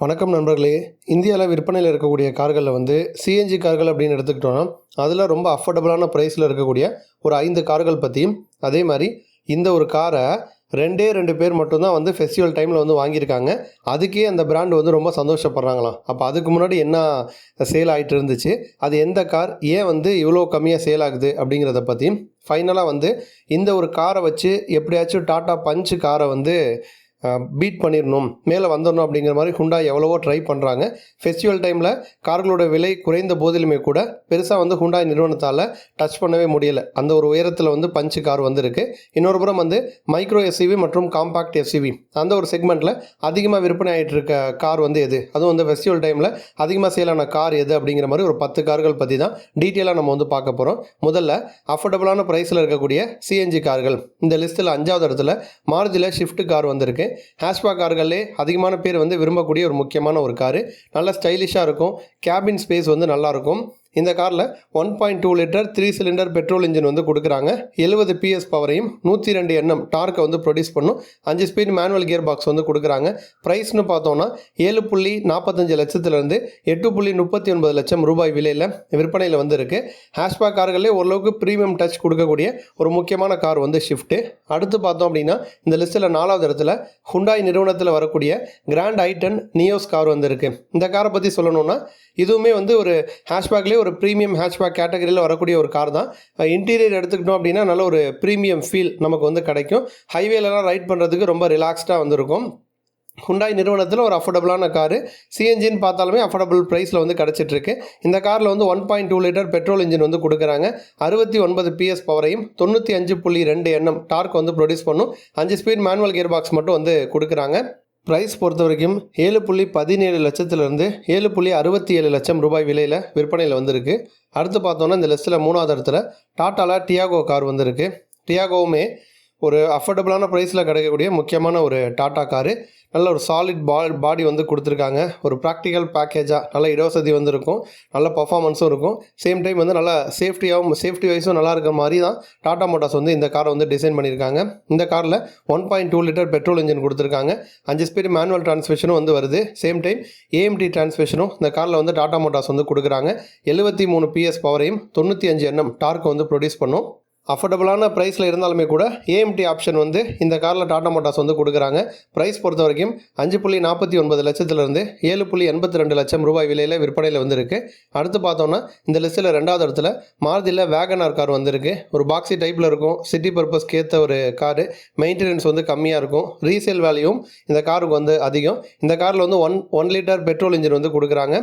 வணக்கம் நண்பர்களே. இந்தியாவில் விற்பனையில் இருக்கக்கூடிய கார்களில் வந்து சிஎன்ஜி கார்கள் அப்படின்னு எடுத்துக்கிட்டோன்னா அதில் ரொம்ப அஃபோர்டபுளான ப்ரைஸில் இருக்கக்கூடிய ஒரு ஐந்து கார்கள் பற்றியும் அதே மாதிரி இந்த ஒரு காரை ரெண்டே ரெண்டு பேர் மட்டும்தான் வந்து ஃபெஸ்டிவல் டைமில் வந்து வாங்கியிருக்காங்க. அதுக்கே அந்த பிராண்டு வந்து ரொம்ப சந்தோஷப்படுறாங்களாம். அப்போ அதுக்கு முன்னாடி என்ன சேல் ஆகிட்டு இருந்துச்சு? அது எந்த கார் ஏன் வந்து இவ்வளோ கம்மியாக சேல் ஆகுது? அப்படிங்கிறத பற்றியும் ஃபைனலாக வந்து இந்த ஒரு காரை வச்சு எப்படியாச்சும் டாட்டா பஞ்ச் காரை வந்து பீட் பண்ணிடணும் மேலே வந்துடணும் அப்படிங்கிற மாதிரி ஹுண்டா எவ்வளவோ ட்ரை பண்ணுறாங்க ஃபெஸ்டிவல் டைமில் கார்களோட விலை குறைந்த போதிலுமே கூட பெருசாக வந்து ஹுண்டாய் நிறுவனத்தால் டச் பண்ணவே முடியலை. அந்த ஒரு உயரத்தில் வந்து பஞ்சு கார் வந்திருக்கு. இன்னொரு புறம் வந்து மைக்ரோ எஸ்சிவி மற்றும் காம்பாக்ட் எஸ்சிவி அந்த ஒரு செக்மெண்ட்டில் அதிகமாக விற்பனை ஆகிட்டு இருக்க கார் வந்து எது? அதுவும் வந்து ஃபெஸ்டிவல் டைமில் அதிகமாக சேலான கார் எது அப்படிங்கிற மாதிரி ஒரு பத்து கார்கள் பற்றி தான் டீட்டெயிலாக நம்ம வந்து பார்க்க போகிறோம் முதல்ல அஃபோர்டபுளான ப்ரைஸில் இருக்கக்கூடிய சிஎன்ஜி கார்கள் இந்த லிஸ்ட்டில் அஞ்சாவது இடத்துல மாருதியில் ஷிஃப்ட் கார் வந்திருக்கு. ஹேஷ்பேக் கார்கள்லே அதிகமான பேர் வந்து விரும்பக்கூடிய ஒரு முக்கியமான ஒரு காரு. நல்ல ஸ்டைலிஷாக இருக்கும். கேபின் ஸ்பேஸ் வந்து நல்லாயிருக்கும் இந்த காரில் one point two litre three cylinder petrol engine வந்து கொடுக்குறாங்க. எழுபது பிஎஸ் பவரையும் நூற்றி ரெண்டு எண்ணம் டார்க்கை வந்து ப்ரொடியூஸ் பண்ணும். அஞ்சு ஸ்பீட் மேனுவல் கியர் பாக்ஸ் வந்து கொடுக்குறாங்க. ப்ரைஸ்னு பார்த்தோன்னா ஏழு புள்ளி நாற்பத்தஞ்சு லட்சத்துலேருந்து எட்டு புள்ளி முப்பத்தி ஒன்பது லட்சம் ரூபாய் விலையில் விற்பனையில் வந்து இருக்குது ஹேஷ்பேக் கார்களே ஓரளவுக்கு ப்ரீமியம் டச் கொடுக்கக்கூடிய ஒரு முக்கியமான கார் வந்து ஷிஃப்ட்டு அடுத்து பார்த்தோம் அப்படின்னா இந்த லிஸ்ட்டில் நாலாவது இடத்துல ஹுண்டாய் நிறுவனத்தில் வரக்கூடிய கிராண்ட் ஐட்டன் நியோஸ் கார் வந்திருக்கு இந்த காரை பற்றி சொல்லணும்னா இதுவுமே வந்து ஒரு ஹேஷ்பேக்லேயே ஒரு ப்ரீமியம் ஹேட்ச்பேக் கேட்டகரியில் வரக்கூடிய ஒரு கார் தான். இன்டீரியர் எடுத்துக்கிட்டோம் அப்படின்னா நல்ல ஒரு ப்ரீமியம் ஃபீல் நமக்கு வந்து கிடைக்கும். ஹைவேலலாம் ரைட் பண்ணுறதுக்கு ரொம்ப ரிலாக்ஸ்டாக வந்திருக்கும். ஹுண்டாய் நிறுவனத்தில் ஒரு அஃபோர்டபுளான காரு சிஎன்ஜின்னு பார்த்தாலுமே அஃபோர்டபுள் ப்ரைஸில் வந்து கிடச்சிட்ருக்கு. இந்த காரில் வந்து one point two litre petrol engine வந்து கொடுக்குறாங்க. அறுபத்தி ஒன்பது பிஎஸ் பவரையும் தொண்ணூற்றி அஞ்சு புள்ளி ரெண்டு எண்ணம் டார்க் வந்து ப்ரொடியூஸ் பண்ணும். அஞ்சு ஸ்பீட் மேனுவல் கியர் பாக்ஸ் மட்டும் வந்து கொடுக்குறாங்க. ப்ரைஸ் பொறுத்த வரைக்கும் ஏழு புள்ளி பதினேழு லட்சத்துலேருந்து ஏழு புள்ளி அறுபத்தி ஏழு லட்சம் ரூபாய் விலையில் விற்பனையில் வந்திருக்கு. அடுத்து பார்த்தோன்னா இந்த லிஸ்ட்டில் மூணாவது இடத்துல டாட்டாவில் டியாகோ கார் வந்திருக்கு. டியாகோவுமே ஒரு அஃபோர்டபுளான ப்ரைஸில் கிடைக்கக்கூடிய முக்கியமான ஒரு டாட்டா காரு நல்ல ஒரு சாலிட் பா பாடி வந்து கொடுத்துருக்காங்க. ஒரு ப்ராக்டிக்கல் பேக்கேஜாக நல்ல இடவசதி வந்து இருக்கும். நல்ல பர்ஃபாமன்ஸும் இருக்கும். சேம் டைம் வந்து நல்லா சேஃப்டியாகவும் சேஃப்டி வைஸும் நல்லா இருக்க மாதிரி தான் டாடா மோட்டார்ஸ் வந்து இந்த காரை வந்து டிசைன் பண்ணியிருக்காங்க. இந்த காரில் one point two litre petrol engine கொடுத்துருக்காங்க. அஞ்சு ஸ்பீட் மேனுவல் டிரான்ஸ்மிஷனும் வந்து வருது. சேம் டைம் ஏஎம்டி டிரான்ஸ்மிஷனும் இந்த காரில் வந்து டாடா மோட்டார்ஸ் வந்து கொடுக்குறாங்க. எழுபத்தி மூணு பிஎஸ் பவரையும் தொண்ணூற்றி அஞ்சு எண்ணம் டார்க்கை வந்து ப்ரொடியூஸ் பண்ணும். அஃபோர்டபுளான ப்ரைஸில் இருந்தாலுமே கூட ஏஎம்டி ஆப்ஷன் வந்து இந்த காரில் டாடா மோட்டார்ஸ் வந்து கொடுக்குறாங்க. ப்ரைஸ் பொறுத்த வரைக்கும் அஞ்சு புள்ளி நாற்பத்தி ஒன்பது லட்சத்துலேருந்து ஏழு புள்ளி எண்பத்தி ரெண்டு லட்சம் ரூபாய் விலையில் விற்பனையில் வந்திருக்கு. அடுத்து பார்த்தோன்னா இந்த லிஸ்ட்டில் ரெண்டாவது இடத்துல மாருதியில் வேகனார் கார் வந்திருக்கு. ஒரு பாக்ஸி டைப்பில் இருக்கும். சிட்டி பர்பஸ்க்கு ஏற்ற ஒரு காரு மெயின்டெனன்ஸ் வந்து கம்மியாக இருக்கும். ரீசேல் வேல்யூவும் இந்த காருக்கு வந்து அதிகம். இந்த காரில் வந்து one one litre petrol engine வந்து கொடுக்குறாங்க.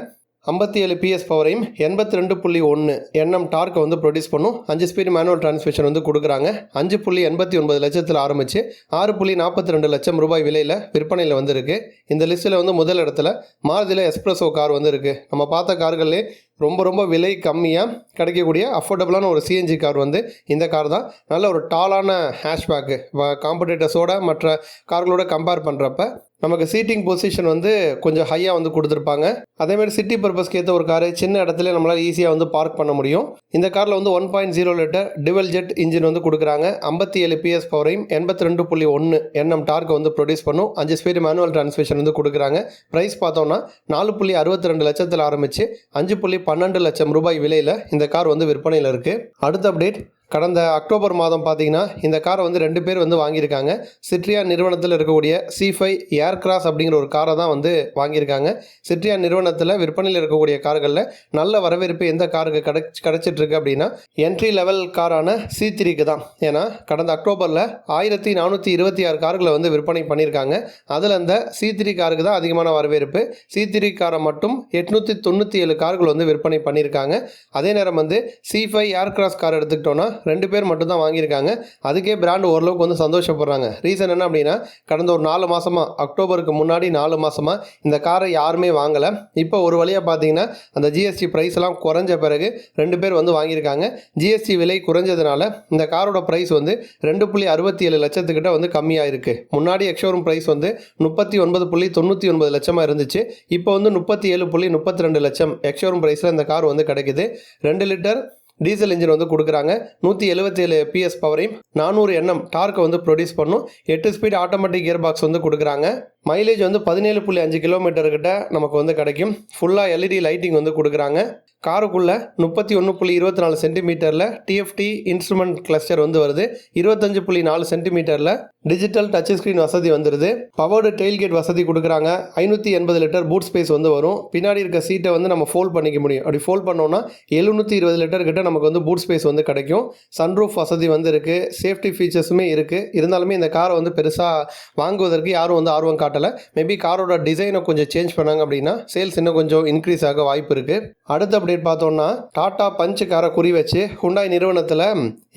ஐம்பத்தி ஏழு பிஎஸ் பவரையும் எண்பத்தி ரெண்டு புள்ளி ஒன்று எண்ணம் டார்க்கை வந்து ப்ரொடியூஸ் பண்ணும். அஞ்சு ஸ்பீட் மேனுவல் டிரான்ஸ்மிஷன் வந்து கொடுக்குறாங்க. அஞ்சு புள்ளி எண்பத்தி ஒன்பது லட்சத்தில் ஆரம்பித்து ஆறு புள்ளி நாற்பத்தி ரெண்டு லட்சம் ரூபாய் விலையில் விற்பனையில் வந்திருக்கு. இந்த லிஸ்ட்டில் வந்து முதல் இடத்துல மாருதியில் எஸ்ப்ரெஸோ கார் வந்து இருக்குது நம்ம பார்த்த கார்களே ரொம்ப ரொம்ப விலை கம்மியாக கிடைக்கக்கூடிய அஃபோர்டபுளான ஒரு சிஎன்ஜி கார் வந்து இந்த கார் தான். நல்ல ஒரு டாலான ஹேஷ்பேக்கு காம்படிட்டர்ஸோட மற்ற கார்களோட கம்பேர் பண்ணுறப்ப நமக்கு சீட்டிங் பொசிஷன் வந்து கொஞ்சம் ஹையாக வந்து கொடுத்துருப்பாங்க. அதேமாதிரி சிட்டி பர்பஸ்க்கு ஏற்ற ஒரு காரு சின்ன இடத்துல நம்மளால் ஈஸியாக வந்து பார்க் பண்ண முடியும். இந்த காரில் வந்து one point zero litre dual jet engine வந்து கொடுக்குறாங்க. ஐம்பத்தி ஏழு பிஎஸ் பவரையும் எண்பத்தி ரெண்டு புள்ளி ஒன்று என்எம் டார்க் வந்து ப்ரொடியூஸ் பண்ணும். அஞ்சு ஸ்பீடு மேனுவல் டிரான்ஸ்மிஷன் வந்து கொடுக்குறாங்க. ப்ரைஸ் பார்த்தோம்னா நாலு புள்ளி அறுபத்தி ரெண்டு லட்சத்தில் ஆரம்பித்து அஞ்சு புள்ளி பன்னெண்டு லட்சம் ரூபாய் விலையில் இந்த கார் வந்து விற்பனையில் இருக்குது அடுத்த அப்டேட் கடந்த அக்டோபர் மாதம் பார்த்தீங்கன்னா இந்த காரை வந்து ரெண்டு பேர் வந்து வாங்கியிருக்காங்க. சிட்ரியா நிறுவனத்தில் இருக்கக்கூடிய சி ஃபைவ் ஏர் கிராஸ் அப்படிங்கிற ஒரு காரை தான் வந்து வாங்கியிருக்காங்க. சிட்ரியா நிறுவனத்தில் விற்பனையில் இருக்கக்கூடிய கார்களில் நல்ல வரவேற்பு எந்த காருக்கு கிடைச்சி கிடச்சிட்ருக்கு அப்படின்னா என்ட்ரி லெவல் காரான சி த்ரீக்கு தான். ஏன்னா கடந்த அக்டோபரில் ஆயிரத்தி நானூற்றி இருபத்தி ஆறு கார்களை வந்து விற்பனை பண்ணியிருக்காங்க. அதில் அந்த சி த்ரீ காருக்கு தான் அதிகமான வரவேற்பு. சி த்ரீ காரை மட்டும் எட்நூற்றி தொண்ணூற்றி ஏழு கார்கள் வந்து விற்பனை பண்ணியிருக்காங்க. அதே நேரம் வந்து C five air cross car எடுத்துக்கிட்டோன்னா ரெண்டு பேர் மட்டும் தான் வாங்கியிருக்காங்க. அதுக்கே பிராண்ட் ஓரளவுக்கு வந்து சந்தோஷப்படுறாங்க. ரீசன் என்ன அப்படின்னா கடந்த ஒரு நாலு மாதமாக அக்டோபருக்கு முன்னாடி நாலு மாதமாக இந்த காரை யாருமே வாங்கலை. இப்போ ஒரு வழியாக பார்த்தீங்கன்னா அந்த ஜிஎஸ்டி ப்ரைஸ் எல்லாம் குறைஞ்ச பிறகு ரெண்டு பேர் வந்து வாங்கியிருக்காங்க. ஜிஎஸ்டி விலை குறைஞ்சதுனால இந்த காரோட ப்ரைஸ் வந்து ரெண்டு புள்ளி அறுபத்தி ஏழு லட்சத்துக்கிட்ட வந்து கம்மியாக இருக்குது முன்னாடி எக்ஷோரூம் ப்ரைஸ் வந்து முப்பத்தி ஒன்பது புள்ளி தொண்ணூற்றி ஒன்பது லட்சமாக இருந்துச்சு. இப்போ வந்து முப்பத்தி ஏழு புள்ளி முப்பத்தி ரெண்டு லட்சம் எக்ஷோரூம் ப்ரைஸில் இந்த கார் வந்து கிடைக்குது. ரெண்டு லிட்டர் டீசல் இன்ஜின் வந்து கொடுக்குறாங்க. நூற்றி எழுபத்தேழு பிஎஸ் பவரையும் நானூறு எண்ணம் டார்க்கை வந்து ப்ரொடியூஸ் பண்ணும். எட்டு ஸ்பீட் ஆட்டோமேட்டிக் கியர் பாக்ஸ் வந்து கொடுக்குறாங்க. மைலேஜ் வந்து பதினேழு புள்ளி அஞ்சு கிலோமீட்டர் கிட்ட நமக்கு வந்து கிடைக்கும். ஃபுல்லாக எல்இடி லைட்டிங் வந்து கொடுக்குறாங்க. காருக்குள்ளே முப்பத்தி ஒன்று புள்ளி இருபத்தி நாலு சென்டிமீட்டரில் டிஎஃப்டி இன்ஸ்ட்ருமெண்ட் கிளஸ்டர் வந்து வருது. இருபத்தஞ்சு புள்ளி நாலு சென்டிமீட்டரில் டிஜிட்டல் டச் ஸ்க்ரீன் வசதி வந்துடுது பவர்டு டெயில்கேட் வசதி கொடுக்குறாங்க. ஐநூற்றி எண்பது லிட்டர் பூட் ஸ்பேஸ் வந்து வரும். பின்னாடி இருக்க சீட்டை வந்து நம்ம ஃபோல்ட் பண்ணிக்க முடியும். அப்படி ஃபோல்ட் பண்ணோம்னா எழுநூற்றி இருபது லிட்டர் கிட்ட நமக்கு வந்து பூட் ஸ்பேஸ் வந்து கிடைக்கும். சன்ரூஃப் வசதி வந்து இருக்குது சேஃப்டி ஃபீச்சர்ஸுமே இருக்குது இருந்தாலுமே இந்த காரை வந்து பெருசாக வாங்குவதற்கு யாரும் வந்து ஆர்வம் காட்டலை. மேபி காரோட டிசைனை கொஞ்சம் சேஞ்ச் பண்ணாங்க அப்படின்னா சேல்ஸ் இன்னும் கொஞ்சம் இன்க்ரீஸ் ஆக வாய்ப்பு இருக்குது அடுத்த அப்படின்னு பார்த்தோம்னா டாடா பஞ்ச் காரை குறி வச்சு ஹுண்டாய் நிறுவனத்தில்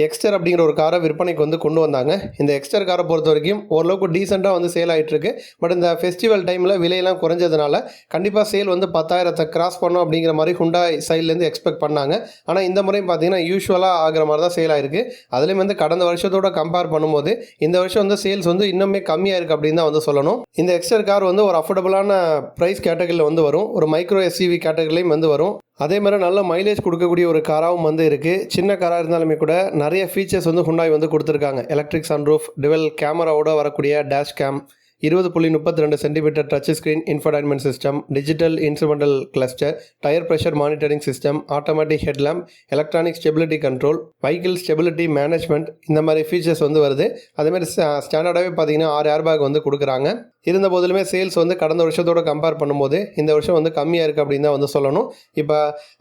எக்ஸ்டர் அப்படிங்கிற ஒரு காரை விற்பனைக்கு வந்து கொண்டு வந்தாங்க. இந்த எக்ஸ்டர் காரை பொறுத்த வரைக்கும் ஓரளவுக்கு டீசெண்டாக வந்து சேல் ஆகிட்டுருக்கு பட் இந்த ஃபெஸ்டிவல் டைமில் விலையெல்லாம் குறைஞ்சதுனால கண்டிப்பாக சேல் வந்து பத்தாயிரத்தை கிராஸ் பண்ணும் அப்படிங்கிற மாதிரி ஹுண்டாய் சைட்லேருந்து எக்ஸ்பெக்ட் பண்ணாங்க. ஆனால் இந்த முறையும் பார்த்தீங்கன்னா யூஸ்வலாக ஆகிற மாதிரி தான் சேல் ஆயிருக்கு. அதுலேயும் வந்து கடந்த வருஷத்தோட கம்பேர் பண்ணும்போது இந்த வருஷம் வந்து சேல்ஸ் வந்து இன்னுமே கம்மியாக இருக்குது அப்படின்னு தான் வந்து சொல்லணும். இந்த எக்ஸ்டர் கார் வந்து ஒரு அஃபோர்டபுளான ப்ரைஸ் கேட்டகரியில் வந்து வரும். ஒரு மைக்ரோ எஸ்யூவி கேட்டகரிலையும் வந்து வரும். அதே மாதிரி நல்ல மைலேஜ் கொடுக்கக்கூடிய ஒரு காராகவும் வந்து இருக்குது சின்ன காராக இருந்தாலுமே கூட நிறைய ஃபீச்சர்ஸ் வந்து ஹுண்டாய் வந்து கொடுத்துருக்காங்க. எலக்ட்ரிக் சன்ரூஃப் டிவெல் கேமராவோட வரக்கூடிய டேஷ் கேம் இருபது புள்ளி முப்பத்தி ரெண்டு centimetre touch screen infotainment system digital instrumental cluster tyre pressure monitoring system automatic headlamp electronic stability control vehicle stability management இந்த மாதிரி ஃபீச்சர்ஸ் வந்து வருது. அதேமாதிரி ஸ்டாண்டர்டாகவே பார்த்தீங்கன்னா ஆறு ஏர் பேக் வந்து கொடுக்குறாங்க. இருந்த போதிலுமே சேல்ஸ் வந்து கடந்த வருஷத்தோட கம்பேர் பண்ணும்போது இந்த வருஷம் வந்து கம்மியாக இருக்குது அப்படின்னு தான் வந்து சொல்லணும். இப்போ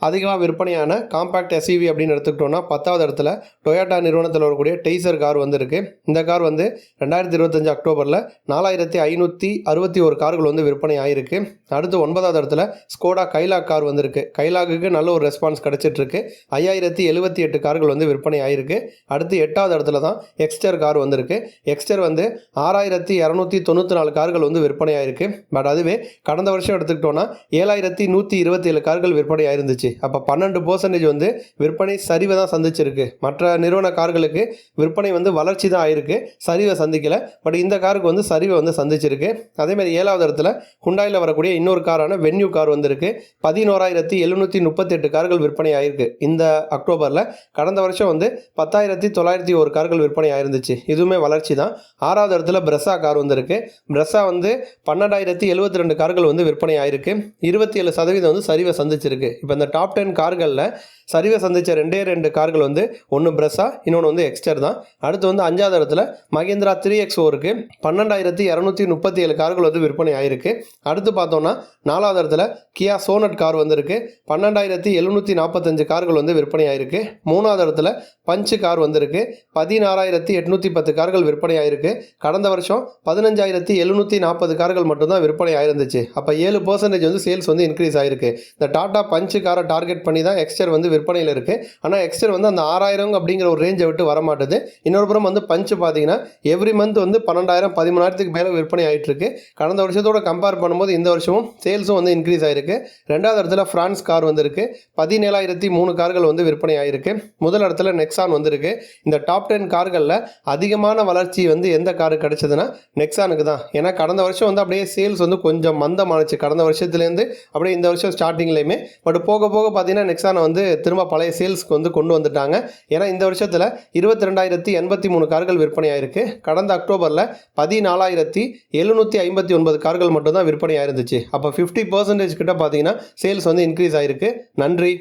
அதிகமாக விற்பனையான காம்பேக்ட் எஸ்யூவி அப்படின்னு எடுத்துக்கிட்டோம்னா பத்தாவது இடத்துல டொயோட்டா நிறுவனத்தில் வரக்கூடிய டெய்சர் கார் வந்திருக்கு இந்த கார் வந்து ரெண்டாயிரத்தி இருபத்தஞ்சு அக்டோபரில் நாலாயிரத்தி ஐநூற்றி அறுபத்தி ஒரு கார்கள் வந்து விற்பனை ஆயிருக்கு. அடுத்து ஒன்பதாவது இடத்துல ஸ்கோடா கைலாக் கார் வந்திருக்கு கைலாக்கு நல்ல ஒரு ரெஸ்பான்ஸ் கிடச்சிட்ருக்கு. ஐயாயிரத்தி எழுபத்தி எட்டு கார்கள் வந்து விற்பனை ஆயிருக்கு. அடுத்து எட்டாவது இடத்துல தான் எக்ஸ்டர் கார் வந்திருக்கு எக்ஸ்டர் வந்து ஆறாயிரத்தி இரநூத்தி தொண்ணூற்றி நாலு கார்கள் வந்து விற்பனையாயிருக்கு. பட் அதுவே கடந்த வருஷம் எடுத்துக்கிட்டோன்னா ஏழாயிரத்தி நூற்றி இருபத்தி ஏழு கார்கள் விற்பனை ஆயிருந்துச்சு அப்போ பன்னெண்டு பர்சன்டேஜ் வந்து விற்பனை சரிவை தான் சந்திச்சிருக்கு. மற்ற நிறுவன கார்களுக்கு விற்பனை வந்து வளர்ச்சி தான் ஆயிருக்கு. சரிவை சந்திக்கல. பட் இந்த காருக்கு வந்து சரிவை வந்து சந்திச்சிருக்கு. அதேமாதிரி ஏழாவது இடத்துல ஹுண்டாயில் வரக்கூடிய இன்னொரு காரான வென்யூ கார் வந்திருக்கு. பதினோராயிரத்தி எழுநூற்றி முப்பத்தெட்டு கார்கள் விற்பனை ஆயிருக்கு இந்த அக்டோபரில் கடந்த வருஷம் வந்து பத்தாயிரத்தி தொள்ளாயிரத்தி ஒரு கார்கள் விற்பனை ஆயிருந்துச்சு இதுவுமே வளர்ச்சி தான். ஆறாவது இடத்துல பிரசா கார் வந்திருக்கு. பிரசா வந்து பன்னெண்டாயிரத்தி எழுபத்தி ரெண்டு கார்கள் வந்து விற்பனை ஆயிருக்கு. இருபத்தி ஏழு சதவீதம் வந்து சரிவை சந்திச்சிருக்கு. இப்போ இந்த டாப் டென் கார்களில் சரிவை சந்தித்த ரெண்டே ரெண்டு கார்கள் வந்து ஒன்று பிரஸா இன்னொன்று வந்து எக்ஸ்டர் தான். அடுத்து வந்து அஞ்சாவது இடத்துல மகேந்திரா த்ரீ எக்ஸ் ஓருக்கு பன்னெண்டாயிரத்தி இரநூத்தி முப்பத்தி ஏழு கார்கள் வந்து விற்பனை ஆயிருக்கு. அடுத்து பார்த்தோம்னா நாலாவது இடத்துல கியா சோனட் கார் வந்திருக்கு. பன்னெண்டாயிரத்தி எழுநூற்றி நாற்பத்தஞ்சு கார்கள் வந்து விற்பனை ஆயிருக்கு. மூணாவது இடத்துல பஞ்சு கார் வந்திருக்கு. பதினாறாயிரத்தி எட்நூற்றி பத்து கார்கள் விற்பனை ஆயிருக்கு. கடந்த வருஷம் பதினஞ்சாயிரத்தி எழுநூற்றி நாற்பது கார்கள் மட்டும்தான் விற்பனை ஆயிருந்துச்சு. அப்போ ஏழு பர்சன்டேஜ் வந்து சேல்ஸ் வந்து இன்க்ரீஸ் ஆயிருக்கு. இந்த டாடா பஞ்சு காரை டார்கெட் பண்ணி தான் எக்ஸ்டர் வந்து விற்பனையில் இருக்குது ஆனால் எக்ஸ்டர் வந்து அந்த ஆறாயிரம் அப்படிங்கிற ஒரு ரேஞ்சை விட்டு வர மாட்டுது இன்னொரு புறம் வந்து பஞ்சு பார்த்தீங்கன்னா எவ்ரி மந்த் வந்து பன்னெண்டாயிரம் பதிமூணாயிரத்துக்கு மேலே விற்பனை ஆயிட்டு இருக்கு கடந்த வருஷத்தோட கம்பேர் பண்ணும்போது இந்த வருஷமும் சேல்ஸும் வந்து இன்க்ரீஸ் ஆயிருக்கு. ரெண்டாவது இடத்துல ஃப்ரான்ஸ் கார் வந்திருக்கு. பதினேழாயிரத்தி மூணு கார்கள் வந்து விற்பனை ஆயிருக்கு. முதல் இடத்துல நெக்ஸான் வந்திருக்கு. இந்த டாப் டென் கார்களில் அதிகமான வளர்ச்சி வந்து எந்த காரு கிடைச்சதுன்னா நெக்ஸானுக்கு தான். ஏன்னா கடந்த வருஷம் வந்து அப்படியே சேல்ஸ் வந்து கொஞ்சம் மந்தமானுச்சு. கடந்த வருஷத்துலேருந்து அப்படியே இந்த வருஷம் ஸ்டார்டிங்லேயுமே பட் போக போக பார்த்தீங்கன்னா நெக்ஸானை வந்து திரும்ப பழைய சேல்ஸ்க்கு வந்து கொண்டு வந்துட்டாங்க. ஏன்னா இந்த வருஷத்தில் இருபத்தி ரெண்டாயிரத்தி எண்பத்தி மூணு கார்கள் விற்பனை ஆயிருக்கு கடந்த அக்டோபரில் பதினாலாயிரத்தி எழுநூற்றி ஐம்பத்தி ஒன்பது கார்கள் மட்டும்தான் விற்பனை ஆயிருந்துச்சு அப்போ ஃபிஃப்டி பர்சன்டேஜ் கிட்ட பார்த்தீங்கன்னா சேல்ஸ் வந்து இன்க்ரீஸ் ஆயிருக்கு. நன்றி.